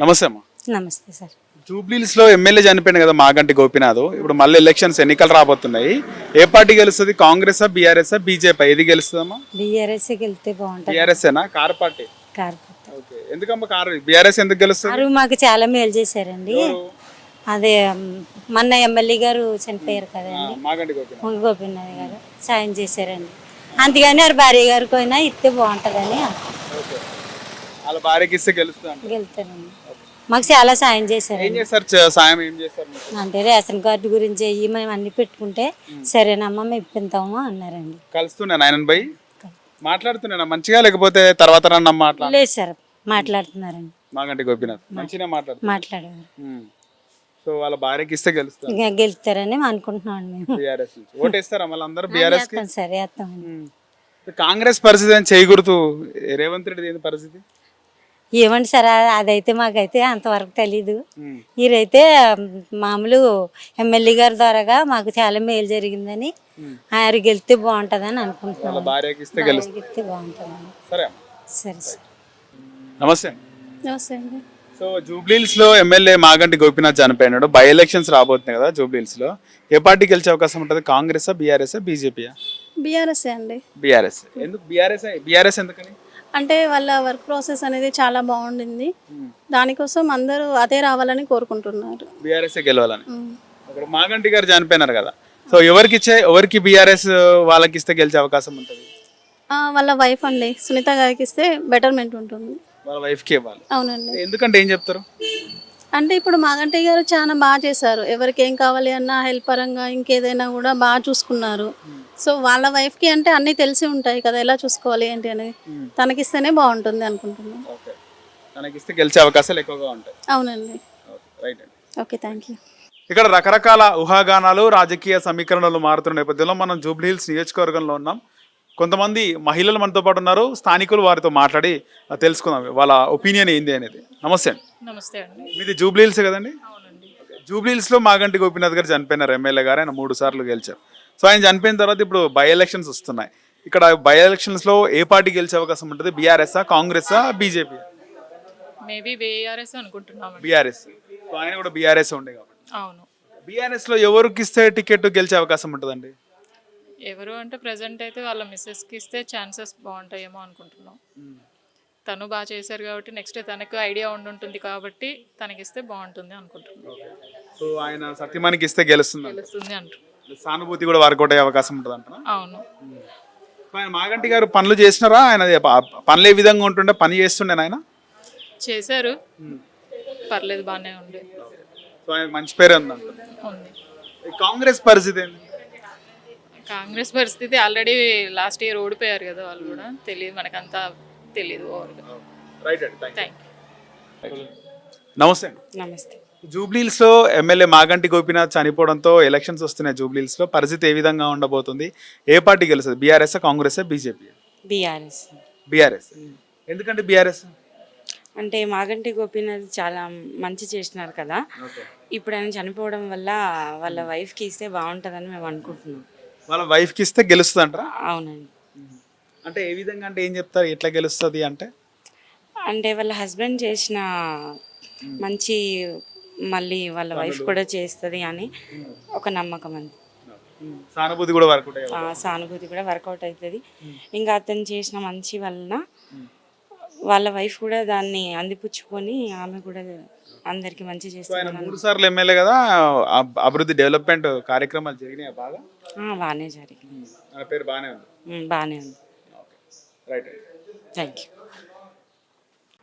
నమస్తే అమ్మా. నమస్తే సార్. జూబ్లీస్లో ఎమ్మెల్యే చనిపోయింది కదా మాగంటి గోపినాథ్. ఇప్పుడు మళ్ళీ ఎలక్షన్స్ ఎన్నికలు రాబోతున్నాయి. ఏ పార్టీ గెలుస్తుంది? Congress BRS BJP? ఇది గెలుస్తుందమ్మా? బీఆర్ఎస్కి వెళ్తే బాగుంటుంది. బీఆర్ఎస్ ఏనా కార్ పార్టీ. Corporate okay. ఎందుకమ్మా కార్? బీఆర్ఎస్ ఎందుకు గెలుస్తుంది? మాకు చాలా మేలు చేశారండి. అదే మొన్న ఎమ్మెల్యే గారు చనిపోయారు కదండి. మాగంటి గోపినాథ్. గారు సాయం చేశారండి. అంతేగాని వారి భార్య గారికి అయినా ఇస్తే బాగుంటుందని ఓకే. వాళ్ళ భార్యకి ఇస్తే గెలుస్తుంది వెళ్తారండి మాకు చాలా సాయం ఏం చేశారండి చేస్తారు సాయం ఏం చేస్తారు? అంటే రేషన్ కార్డు గురించి అయ్యి మేము అన్ని పెట్టుకుంటే సరేనమ్మా మేము ఇప్పిస్తాము అన్నారండి. కలుస్తున్నాను ఆయన పోయి మాట్లాడుతున్నాను మంచిగా లేకపోతే తర్వాత లేదు సార్ మాట్లాడుతున్నారండి. మాగంటి గోపినాథ్ మంచిగా మాట్లాడు మాట్లాడేవారు సో వాళ్ళ భార్యకి ఇస్తే గెలుస్తారు. ఇంకా గెలుస్తారని అనుకుంటున్నాం మేము. బీఆర్ఎస్ ఓటేస్తారా మళ్ళీ అందరూ బీఆర్ఎస్ సార్ వేస్తామండి కాంగ్రెస్ పరిస్థితి అని చేయకూడదు రేవంత్ రెడ్డి ఏంది పరిస్థితి? ఏమండి సార్ అదైతే మాకైతే అంతవరకు తెలీదు. మీరైతే మామూలు ఎమ్మెల్యే గారి ద్వారాగా మాకు చాలా మేలు జరిగిందని ఆయన గెలిస్తే బాగుంటుందని వాళ్ళ అనుకుంటున్నాం. భార్యకి ఇస్తే గెలుస్తారు గెలిస్తే బాగుంటుందని. సరే అమ్మా. సరే సార్. నమస్తే నమస్తే అండి. సో జూబ్లీహిల్స్లో ఎమ్మెల్యే మాగంటి గోపీనాథ్ చనిపోయినాడు. బై ఎలక్షన్స్ రాబోతున్నాయి కదా జూబ్లీహిల్స్లో ఏ పార్టీ గెలిచే అవకాశం ఉంటుంది? కాంగ్రెస్ బీఆర్ఎస్ బీజేపీ బీఆర్ఎస్ అండి. బీఆర్ఎస్. ఎందుకు బీఆర్ఎస్ బీఆర్ఎస్ ఎందుకని? అంటే వాళ్ళ వర్క్ ప్రాసెస్ అనేది చాలా బాగుండింది. దానికోసం అందరూ అదే రావాలని కోరుకుంటున్నారు. బీఆర్ఎస్ గెలవాలని. అక్కడ మాగంటి గారు చనిపోయినారు కదా. సో ఎవరికి ఇచ్చే ఎవరికి బీఆర్ఎస్ వాళ్ళకి ఇస్తే గెలిచే అవకాశం ఉంటుంది? వాళ్ళ వైఫ్ అండి. సునీత గారికి ఇస్తే బెటర్మెంట్ ఉంటుంది. వాళ్ళ వైఫ్కి ఇవ్వాలి. అవునండి. ఎందుకంటే ఏం చెప్తారు? అంటే ఇప్పుడు మాగంటి గారు చాలా బాగా చేశారు. ఎవరికి ఏం కావాలి అన్నా హెల్ప్ పరంగా ఇంకేదైనా కూడా బాగా చూసుకున్నారు. సో వాళ్ళ వైఫ్కి అంటే అన్నీ తెలిసి ఉంటాయి కదా ఎలా చూసుకోవాలి ఏంటి అనేది. తనకిస్తేనే బాగుంటుంది అనుకుంటున్నాను. ఓకే. తనకి ఇస్తే గెలిచే అవకాశాలు ఎక్కువగా ఉంటాయి. అవునండి. రైట్ అండి. Okay thank you. ఇక్కడ రకరకాల ఊహాగానాలు రాజకీయ సమీకరణలు మారుతున్న నేపథ్యంలో మనం జూబ్లీ హిల్స్ నియోజకవర్గంలో ఉన్నాం. కొంతమంది మహిళలు మనతో పాటు ఉన్నారు స్థానికులు వారితో మాట్లాడి తెలుసుకుందాం. వాళ్ళ ఒపీనియన్ ఏంది అనేది. నమస్తే అండి. నమస్తే అండి. మీది జూబ్లీ హిల్స్ కదండి అవునండి జూబ్లీ హిల్స్లో మాగంటి గోపీనాథ్ గారు చనిపోయినారు ఎమ్మెల్యే గారు ఆయన మూడు సార్లు గెలిచారు. సో ఆయన చనిపోయిన తర్వాత ఇప్పుడు బై ఎలక్షన్స్ వస్తున్నాయి. ఇక్కడ బై ఎలక్షన్స్లో ఏ పార్టీ గెలిచే అవకాశం ఉంటుంది? బీఆర్ఎస్ఆ కాంగ్రెసా బీజేపీ? మేబీ బీఆర్ఎస్ అనుకుంటున్నామండి. బీఆర్ఎస్. సో ఆయన కూడా బీఆర్ఎస్ ఉండే కాబట్టి. అవును. బీఆర్ఎస్లో ఎవరికి ఇస్తే టికెట్ గెలిచే అవకాశం ఉంటుందండి? ఎవరు అంటే ప్రజెంట్ అయితే వాళ్ళ మిస్సెస్కి ఇస్తే ఛాన్సెస్ బాగుంటాయేమో అనుకుంటున్నాం. తను బాగా చేశారు కాబట్టి నెక్స్ట్ తనకు ఐడియా ఉండుంటుంది కాబట్టి తనకిస్తే బాగుంటుంది అనుకుంటున్నాం. సో ఆయన సత్యమానికి ఇస్తే గెలుస్తుంది తెలుస్తుంది అంటు సానుభూతి కూడా వర్కౌట్ అయ్యే అవకాశం ఉంటుంది అంటారా అవును. ఆయన మాగంటి గారు పనులు చేసినారా? ఆయన ప- పనులు ఏ విధంగా ఉంటుండే? పని చేస్తుండే ఆయన చేశారు. పర్లేదు బాగానే ఉంది సో ఆయన మంచి పేరు ఉంది అంటారు. ఉంది. ఈ కాంగ్రెస్ పరిస్థితి ఏంటి కాంగ్రెస్ పరిస్థితి ఆల్రెడీ లాస్ట్ ఇయర్ ఓడిపోయారు కదా వాళ్ళు కూడా. తెలియదు మనకంతా తెలియదు ఓవర్గా రైట్ అండి థ్యాంక్ యూ నమస్తే అండి. నమస్తే. జూబ్లీహిల్స్లో ఎమ్మెల్యే మాగంటి గోపీనాథ్ చనిపోవడంతో ఎలక్షన్స్ వస్తున్నాయి జూబ్లీహిల్స్లో పరిస్థితి ఏ విధంగా ఉండబోతుంది? ఏ పార్టీ గెలుస్తుంది? BRS Congress BJP? BRS. BRS. ఎందుకంటే బీఆర్ఎస్? అంటే మాగంటి గోపీనాథ్ చాలా మంచి చేసినారు కదా. ఇప్పుడు ఆయన చనిపోవడం వల్ల వాళ్ళ వైఫ్కి ఇస్తే బాగుంటుందని మేము అనుకుంటున్నాం. వాళ్ళ వైఫ్కి ఇస్తే గెలుస్తుంది అంటారా అవునండి అంటే ఏ విధంగా అంటే ఏం చెప్తారు? ఎట్లా గెలుస్తుంది అంటే? అంటే వాళ్ళ హస్బెండ్ చేసిన మంచి మళ్ళీ వాళ్ళ వైఫ్ కూడా చేస్తుంది అని ఒక నమ్మకం అండి. సానుభూతి కూడా వర్కౌట్ సానుభూతి కూడా వర్కౌట్ అవుతుంది ఇంకా అతను చేసిన మంచి వలన వాళ్ళ వైఫ్ కూడా దాన్ని అందిపుచ్చుకొని ఆమె కూడా అందరికి మంచి చేస్తుంది మూడు సార్లు ఎమ్మెల్యే కదా అభివృద్ధి డెవలప్మెంట్ కార్యక్రమాలు జరిగినాయి బాగా? బాగానే జరిగింది పేరు బాగానే ఉంది. బాగానే ఉంది. Right thank you